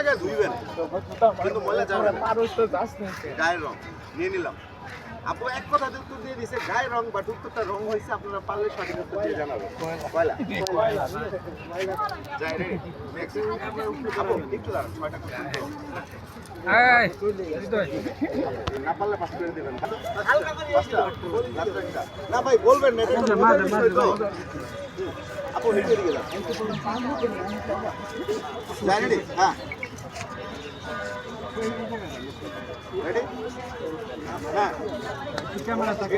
লাগায় ধুইবেন। কিন্তু ময়লা যাবে না। গায়ের রং। নিয়ে নিলাম। আপু এক কথা উত্তর দিয়ে দিছে গায়ের রং বাট উত্তরটা রং হয়েছে আপনারা পারলে সঠিক উত্তর দিয়ে জানাবেন। কয়লা যাই রে একটু দাঁড়ান ছয়টা না পারলে পাস করে দেবেন। পাঁচটা? রাত্রে একটা। না ভাই বলবেন না আপু হ্যাঁ রেডি হ্যাঁ। এটা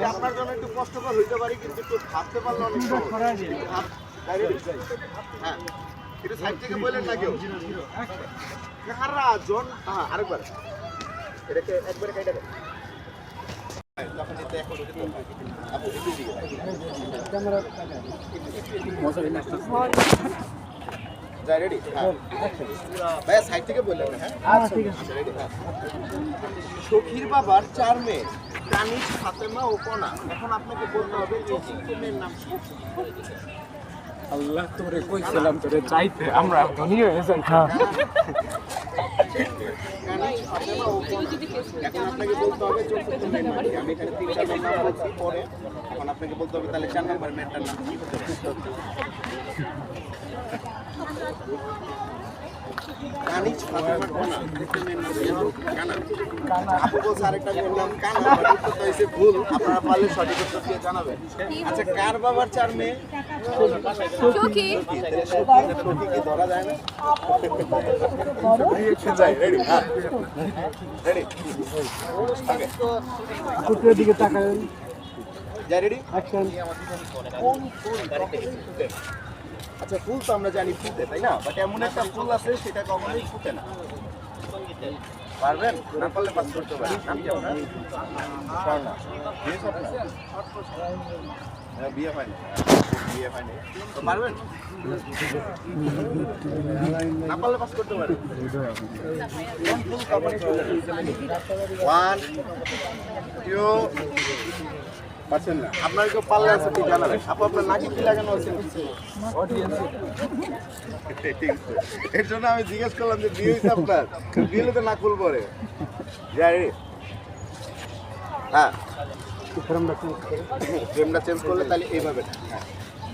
আপনার জন্য একটু কষ্টকর হইতে পারে কিন্তু একটু ভাবতে পারলে অনেক ready? হ্যাঁ। এটা সাইড থেকে বললেন না কেউ। কারা জন? হ্যাঁ আরেকবার। এটাকে একবারে কাইটা দেন। যাই রেডি হ্যাঁ। ভাইয়া সাইড থেকে বললেন হ্যাঁ? আচ্ছা রেডি হ্যাঁ। সখীর বাবার চার মেয়ে কানিজ ফাতেমা ও কণা এখন আপনাকে বলতে হবে মেয়ের নাম আল্লাহ তোরে কইছিলাম তোরে চাইতে আমরা ধনী হয়ে গেছেন এখন আপনাকে বলতে হবে আমি এখানে তিন চার নাম বলছি পরে এখন আপনাকে বলতে হবে তাহলে চার নম্বর মেয়েটার নাম কি? হতে কানিজ ফাতেমা? কানা আপু বলছে আরেকটা নাম কানা উত্তর হয়েছে ভুল। আপনারা পারলে সঠিক উত্তর দিয়ে জানাবেন। আচ্ছা কার বাবার চার মেয়ে? সখী। ধরা যায় না। হ্যাঁ কুকুরের দিকে তাকালেন যাই রেডি অ্যাকশন কোন ফুল কখনোই ফুটে না? আচ্ছা ফুল তো আমরা জানি ফুটে তাই না? বাট এমন একটা ফুল আছে সেটা কখনোই ফুটে না। পারবেন? না পারলে পাস করতে পারেন। নাম কি আপনার? বিয়ে হ্যাঁ বিয়ে হয়নি। ওয়ান পারছেন না আপনার কেউ পারলে আছে ঠিক জানাবেন? আপু, আপনার নাকি কি লাগানো আছে? এর জন্য আমি জিজ্ঞেস করলাম যে বিয়ে হয়েছে আপনার? বিয়ে তো নাক ফুল পরে। যাই। হ্যাঁ। ফ্রেমটা চেঞ্জ করলে তাহলে এইভাবে। হ্যাঁ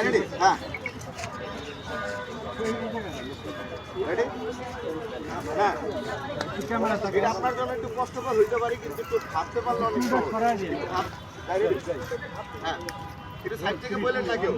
রেডি হ্যাঁ রেডি হ্যাঁ এটা আপনার জন্য একটু কষ্টকর হইতে পারে কিন্তু একটু ভাবতে পারলে অনেক সহজ। একটু ভাব- যাই ready? হ্যাঁ। এটা সাইড থেকে বললেন না কেউ।